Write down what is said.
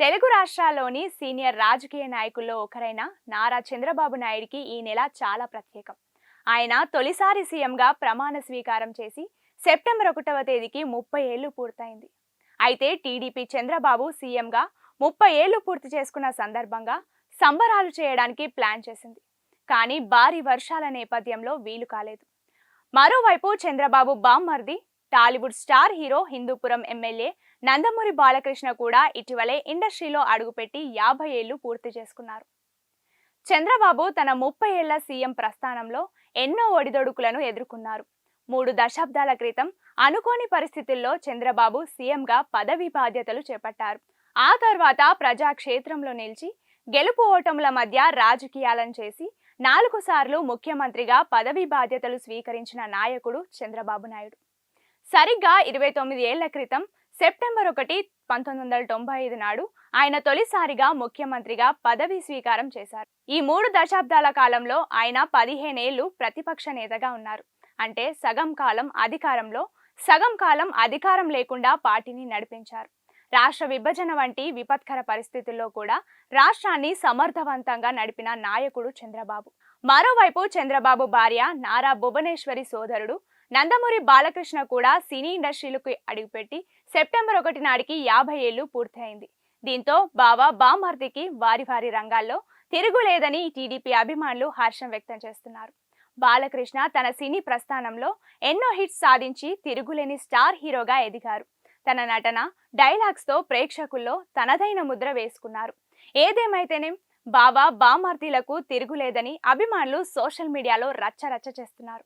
తెలుగు రాష్ట్రాల్లోని సీనియర్ రాజకీయ నాయకుల్లో ఒకరైన నారా చంద్రబాబు నాయుడికి ఈ నెల చాలా ప్రత్యేకం. ఆయన తొలిసారి సీఎంగా ప్రమాణ స్వీకారం చేసి సెప్టెంబర్ ఒకటవ తేదీకి ముప్పై ఏళ్ళు పూర్తయింది. అయితే టీడీపీ చంద్రబాబు సీఎంగా ముప్పై ఏళ్ళు పూర్తి చేసుకున్న సందర్భంగా సంబరాలు చేయడానికి ప్లాన్ చేసింది. కానీ భారీ వర్షాల నేపథ్యంలో వీలు కాలేదు. మరోవైపు చంద్రబాబు బామ్మర్ది Tollywood star hero Hindupur MLA Nandamuri Balakrishna కూడా ఇటీవలే ఇండస్ట్రీలో అడుగుపెట్టి యాభై ఏళ్ళు పూర్తి చేసుకున్నారు. చంద్రబాబు తన ముప్పై ఏళ్ళ సీఎం ప్రస్థానంలో ఎన్నో ఒడిదొడుకులను ఎదుర్కొన్నారు. మూడు దశాబ్దాల క్రితం అనుకోని పరిస్థితుల్లో చంద్రబాబు సీఎంగా పదవి బాధ్యతలు చేపట్టారు. ఆ తర్వాత ప్రజాక్షేత్రంలో నిలిచి గెలుపు ఓటముల మధ్య రాజకీయాలను చేసి నాలుగు సార్లు ముఖ్యమంత్రిగా పదవి బాధ్యతలు స్వీకరించిన నాయకుడు చంద్రబాబు నాయుడు. సరిగ్గా ఇరవై తొమ్మిది ఏళ్ళ క్రితం సెప్టెంబర్ ఒకటి పంతొమ్మిది వందల తొంభై ఐదు నాడు ఆయన తొలిసారిగా ముఖ్యమంత్రిగా పదవి స్వీకారం చేశారు. ఈ మూడు దశాబ్దాల కాలంలో ఆయన పదిహేనేళ్ళు ప్రతిపక్ష నేతగా ఉన్నారు. అంటే సగం కాలం అధికారంలో సగం కాలం అధికారం లేకుండా పార్టీని నడిపించారు. రాష్ట్ర విభజన వంటి విపత్కర పరిస్థితుల్లో కూడా రాష్ట్రాన్ని సమర్థవంతంగా నడిపిన నాయకుడు చంద్రబాబు. మరోవైపు చంద్రబాబు భార్య నారా భువనేశ్వరి సోదరుడు నందమూరి బాలకృష్ణ కూడా సినీ ఇండస్ట్రీలకు అడుగుపెట్టి సెప్టెంబర్ ఒకటి నాటికి యాభై ఏళ్ళు పూర్తయింది. దీంతో బావ బామర్దికి వారి వారి రంగాల్లో తిరుగులేదని టీడీపీ అభిమానులు హర్షం వ్యక్తం చేస్తున్నారు. బాలకృష్ణ తన సినీ ప్రస్థానంలో ఎన్నో హిట్స్ సాధించి తిరుగులేని స్టార్ హీరోగా ఎదిగారు. తన నటన డైలాగ్స్తో ప్రేక్షకుల్లో తనదైన ముద్ర వేసుకున్నారు. ఏదేమైతేనేం బావా బామర్దిలకు తిరుగులేదని అభిమానులు సోషల్ మీడియాలో రచ్చ రచ్చ చేస్తున్నారు.